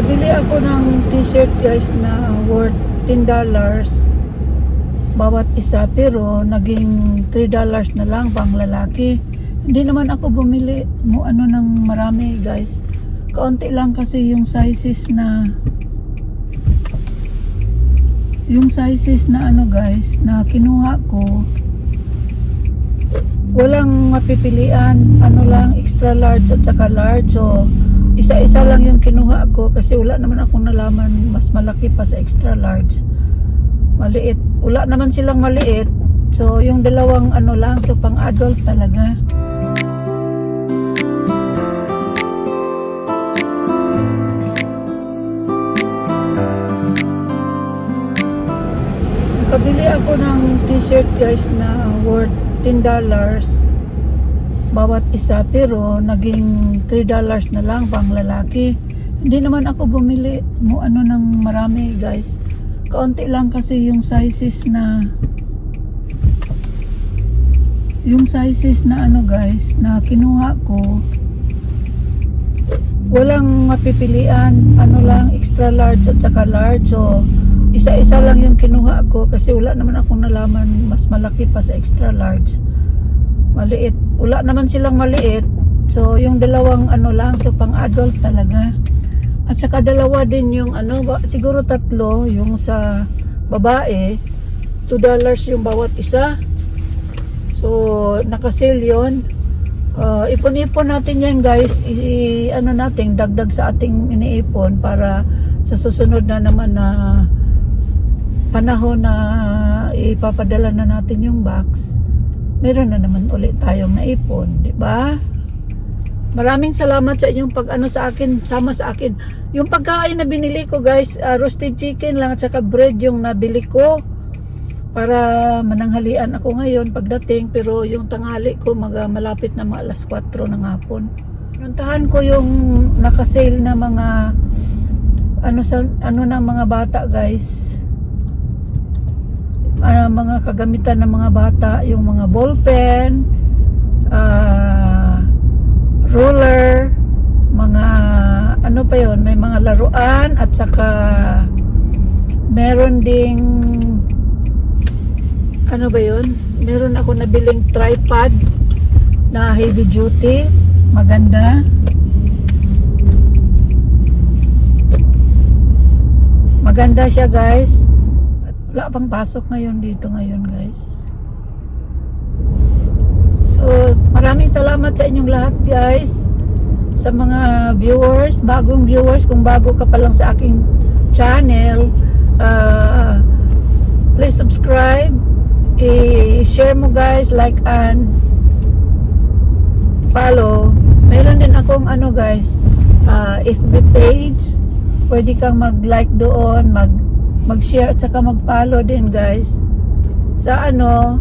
Nakabili ako ng t-shirt guys na worth $10 bawat isa pero naging $3 na lang pang lalaki. Hindi naman ako bumili mo ano ng marami guys. Kaunti lang kasi yung sizes na yung sizes na ano guys na kinuha ko walang mapipilian ano lang extra large at saka large so isa-isa lang yung kinuha ko kasi wala naman akong nalaman. Mas malaki pa sa extra large. Maliit. Wala naman silang maliit. So yung dalawang ano lang. So pang adult talaga. Nakabili ako ng t-shirt guys na worth $10 bawat isa pero naging $3 na lang pang lalaki. Hindi naman ako bumili mo ano ng marami guys. Kaunti lang kasi yung sizes na yung sizes na ano guys na kinuha ko walang mapipilian ano lang extra large at saka large so isa-isa lang yung kinuha ko kasi wala naman akong nalaman mas malaki pa sa extra large maliit wala naman silang maliit. So yung dalawang ano lang so pang adult talaga. At saka dalawa din yung ano siguro tatlo yung sa babae 2 dollars yung bawat isa. So nakasale yun. Uh, ipon-ipon natin yan guys. I, ano natin dagdag sa ating iniipon para sa susunod na naman na panahon na ipapadala na natin yung box meron na naman ulit tayong naipon di ba? Maraming salamat sa inyong pag ano sa akin sama sa akin. Yung pagkain na binili ko guys uh, roasted chicken lang at saka bread yung nabili ko para mananghalian ako ngayon pagdating. Pero yung tanghali ko mag, malapit na mga alas 4 ng hapon. Puntahan ko yung nakasale na mga ano sa ano na mga bata guys ano, mga kagamitan ng mga bata yung mga ballpen ah, ruler mga ano pa yon may mga laruan at saka meron ding ano ba yun? Meron ako nabiling tripod na heavy duty. Maganda. Maganda siya guys. Wala pang pasok ngayon dito ngayon guys. So, maraming salamat sa inyong lahat guys. Sa mga viewers, bagong viewers, kung bago ka pa lang sa aking channel, uh, please subscribe i-share mo guys, like and follow. Meron din akong ano guys, uh, FB page. Pwede kang mag-like doon, mag mag-share at saka mag-follow din guys. Sa ano,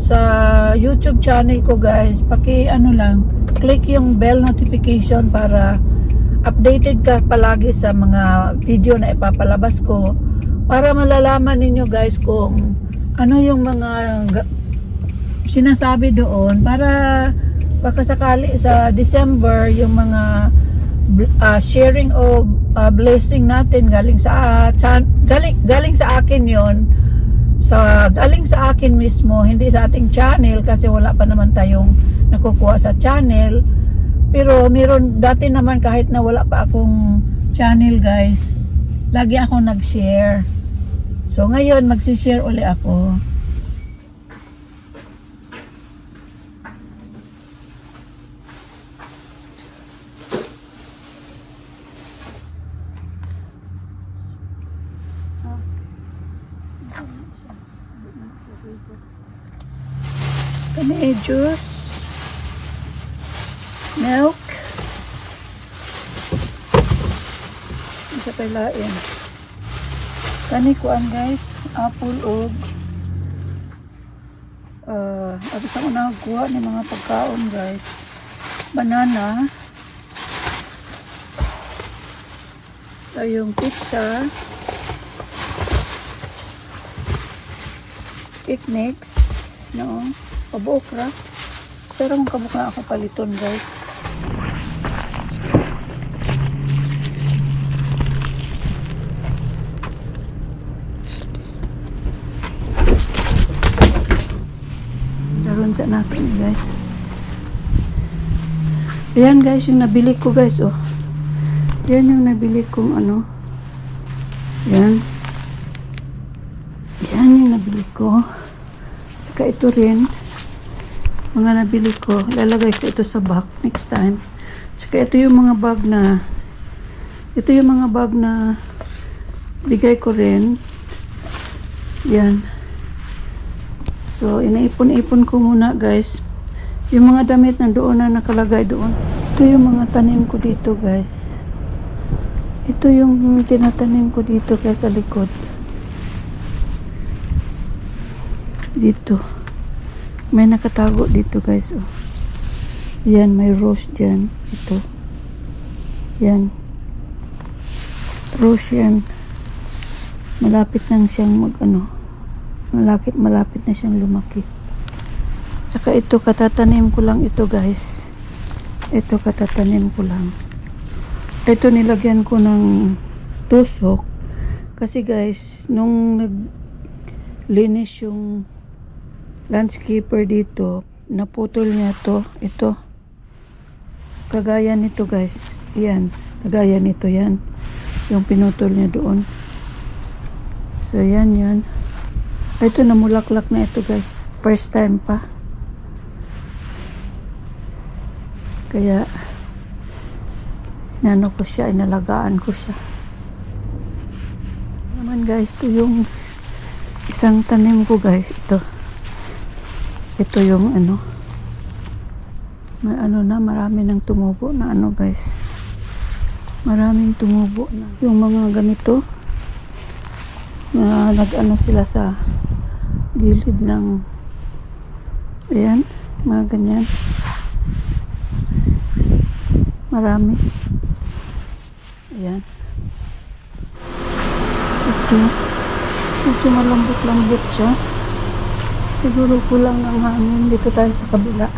sa YouTube channel ko guys, paki ano lang, click yung bell notification para updated ka palagi sa mga video na ipapalabas ko para malalaman ninyo guys kung ano yung mga ga- sinasabi doon para baka sakali sa December yung mga ah, sharing of ah, blessing natin galing sa ah, chan- galing galing sa akin yon sa galing sa akin mismo hindi sa ating channel kasi wala pa naman tayong nakukuha sa channel. Pero meron dati naman kahit na wala pa akong channel guys lagi ako nag-share. So ngayon magsi-share uli ako. Kami juice, milk, isa pa lain. Kani guys, apple og uh, at sa una kuha ni mga pagkaon guys. Banana. Ito yung pizza. Picnics. No? Kabuok ra. Pero makabuok na ako paliton guys. Daron sa natin guys. Ayan guys yung nabili ko guys oh. Yan yung nabili kong ano. Yan. Yan yung nabili ko. Saka ito rin. Mga nabili ko. Lalagay ko ito sa bag next time. Saka ito yung mga bag na ito yung mga bag na bigay ko rin. Yan. So, inaipon-ipon ko muna guys. Yung mga damit na doon na nakalagay doon. Ito yung mga tanim ko dito guys. Ito yung tinatanim ko dito guys sa likod. Dito. May nakatago dito guys. Oh. Yan, may rose dyan. Ito. Yan. Rose yan. Malapit nang siyang mag ano. Malapit, malapit na siyang lumaki. Tsaka ito, katatanim ko lang ito guys. Ito, katatanim ko lang. Ito, nilagyan ko ng tusok. Kasi guys, nung naglinis yung landscaper dito, naputol niya to. Ito. Kagaya nito guys. Yan. Kagaya nito yan. Yung pinutol niya doon. So, yan yan. Ito, namulaklak na ito guys. First time pa. Kaya, inano ko siya, inalagaan ko siya. Naman guys, ito yung isang tanim ko guys, ito. Ito yung ano, may ano na, marami nang tumubo na ano guys. Maraming tumubo na. Yung mga ganito, na nag-ano sila sa gilid ng ayan, mga ganyan. Marami. Ayan. Ito. Medyo malambot-lambot siya. Siguro kulang ng hangin. Dito tayo sa kabila.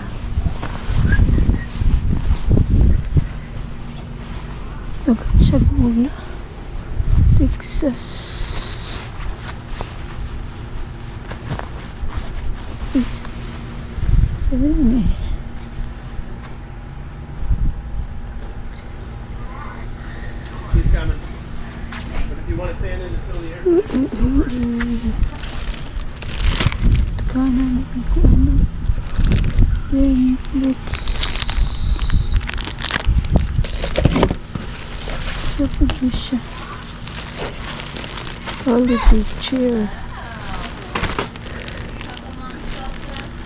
Dagat siya gula. Texas. Ayun eh. Holiday chair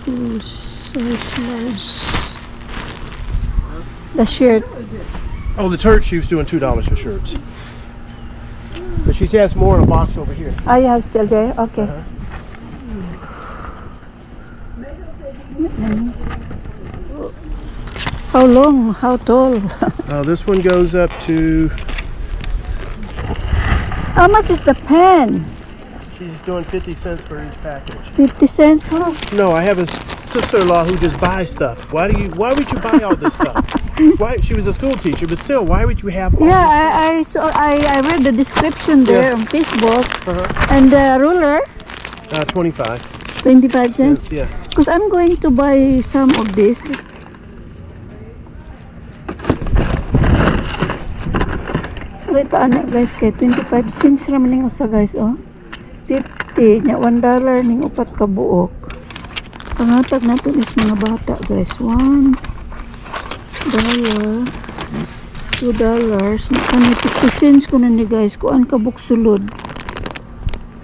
full size large the shirt. Oh, the church, she was doing $2 for shirts. But she has more in a box over here. ah you have still there? Okay. Uh-huh. how long? How tall? Uh, this one goes up to, how much is the pen she's doing 50 cents for each package. 50 cents huh? No, I have a sister-in-law who just buys stuff. Why do you, why would you buy all this stuff? Why, she was a school teacher, but still, why would you have all Yeah, I, I saw I, I read the description there Yeah. on Facebook. Uh-huh. And the ruler. Uh, 25. 25 cents. Yeah. Because I'm going to buy some of this. Rita na guys kay 25 cents raman ning usa guys oh. 50 nya 1 dollar ning upat ka buok. Pangatag nato is mga bata guys. 1 dollar 2 dollars na kani 50 cents ko na ni guys kuan ka buok sulod.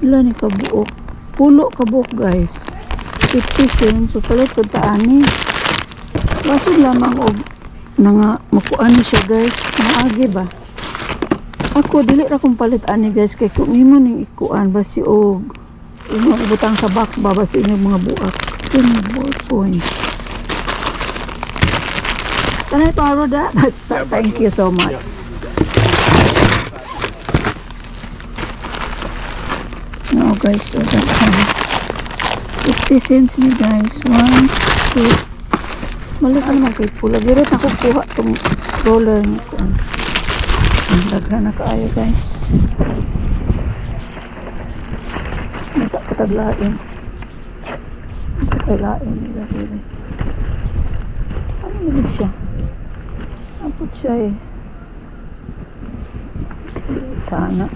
Ila ni ka buok. Pulo ka buok guys. 50 cents so palit ko ta ani. Basod lamang og na nga makuan siya guys. Maagi ba? Ako dili ra kong palit ani guys kay kung imo ning ikuan basi og imo ibutang sa box ba basi inyong mga buak. Ini ballpoint. Can I borrow that? Yeah, thank you so much. No guys, so that um, 50 cents ni guys. One, two. Mali ka naman kay pula. Girit ako kuha tong roller ni ko. Ang daghan na kaayo guys. Nagkakataglain. Kailain nila. Ano nila siya? Apot siya eh. Tana.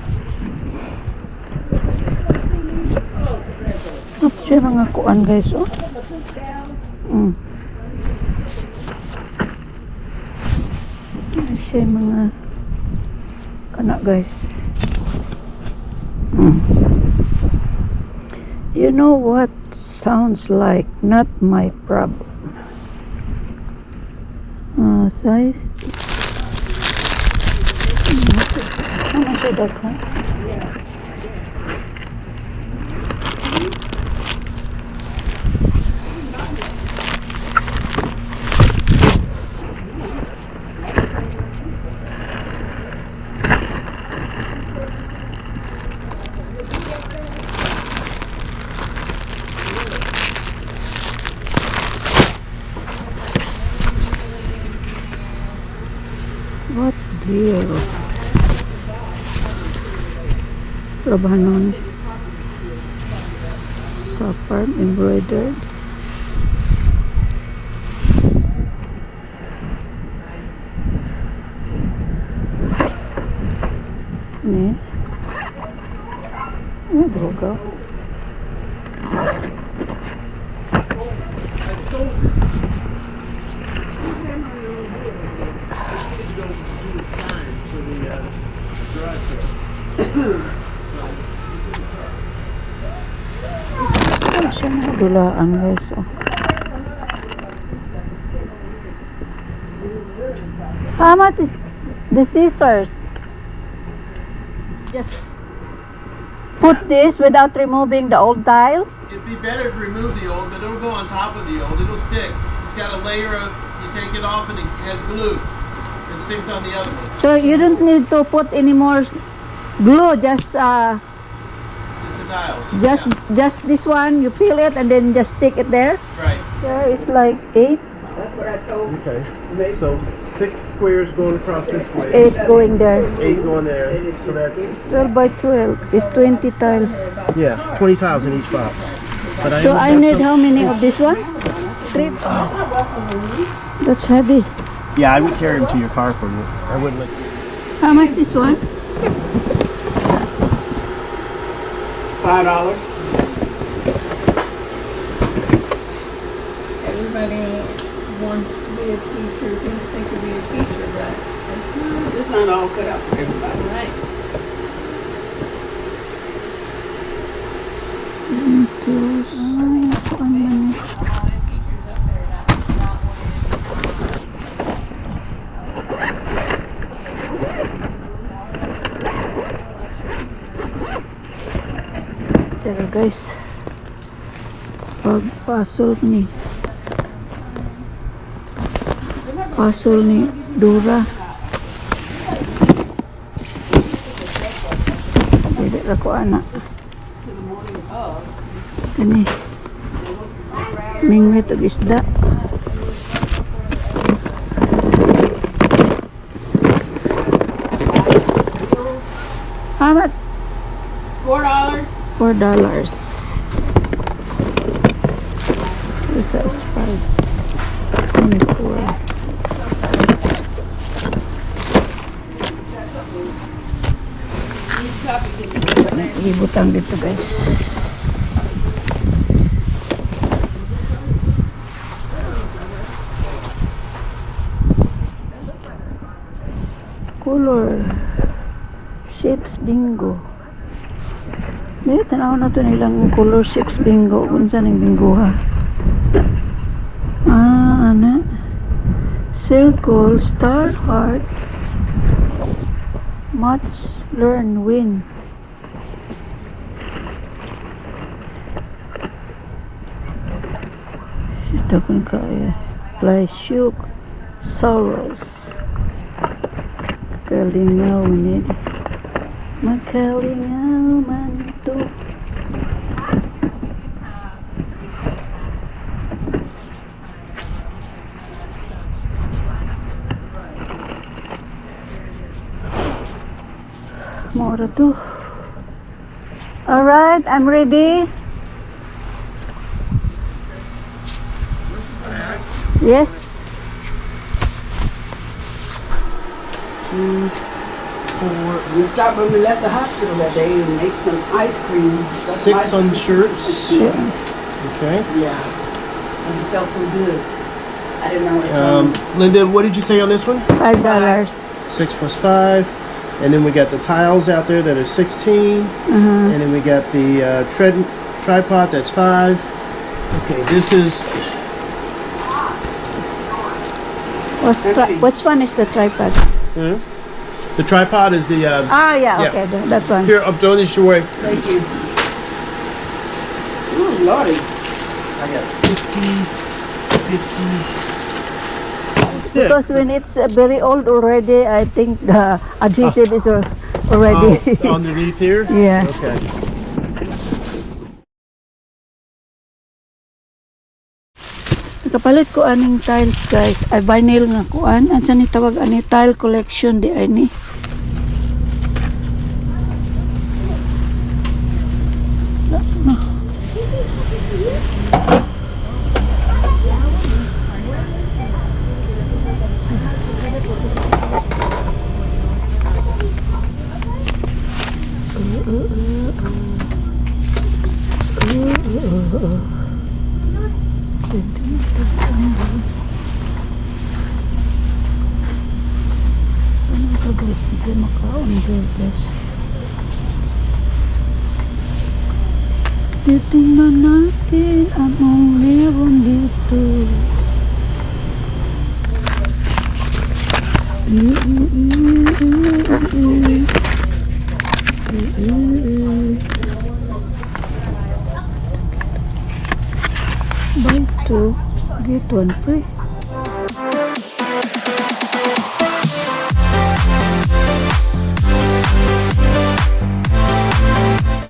Apot siya mga kuan guys oh. Mm. Ano siya mga kana guys. Mm. You know what sounds like not my problem. Uh, size. Daghan? Labanon. Sapar embroidered. Ni. Ini droga. Mga guys. Oh. How much is the scissors? Just put this without removing the old tiles. It'd be better to remove the old, but it'll go on top of the old. It'll stick. It's got a layer of, you take it off and it has glue. It sticks on the other one. So you don't need to put any more glue. Just uh, Just the tiles. just just this one. You peel it and then just stick it there. Yeah, right. There is like eight, That's what I told. Okay. So six squares going across this way. eight going there. Eight going there. So that's Twelve by twelve is twenty tiles. yeah, twenty tiles in each box. But So I need some- how many of this one? Three. Oh. That's heavy. Yeah, I would carry them to your car for you. I wouldn't let. How much this one? Five dollars. Everybody wants to be a teacher, thinks they could be a teacher, but it's not, it's not all cut out for everybody. Right. Two. Ay, puzzle ni puzzle ni Dura. Dili ra ko ana. Kani. Mingwit og isda. How much? Four dollars? Four dollars. Ibutang dito guys. Color. Shapes bingo. May tanaw na to nilang color 6 bingo. Unsa ning bingo ha? Ah, ana. Circle, star, heart. Much, learn, win. Dokun kaya Blashuk Soros Kalingau ni Makalingau mantu. Mora tuh Alright, I'm ready. Yes. Two, four, We stopped when we left the hospital that day and make some ice cream. Stuff six ice on cream. shirts. Yeah. Okay. Yeah. And it felt so good. I didn't know what it Um, Linda, what did you say on this one? Five dollars. Six plus five. And then we got the tiles out there that are 16. Uh-huh. And then we got the uh, tread, tripod that's five. Okay, this is What's tri- which one is the tripod? the tripod is the uh, Ah, yeah, Yeah. okay, th- that one. here. I'm doing this your way. Thank you. Ooh, Lordy. I got 50, 50. Because when it's uh, very old already, I think the adhesive is al- already. Oh, underneath here. yeah. Okay. Nakapalit ko aning tiles guys. Ay vinyl nga kuan. Ansa ni tawag ani tile collection di ay ni. Ano ito guys? Hindi maka-under guys. Titingnan natin anong meron dito. Buy two, get one free.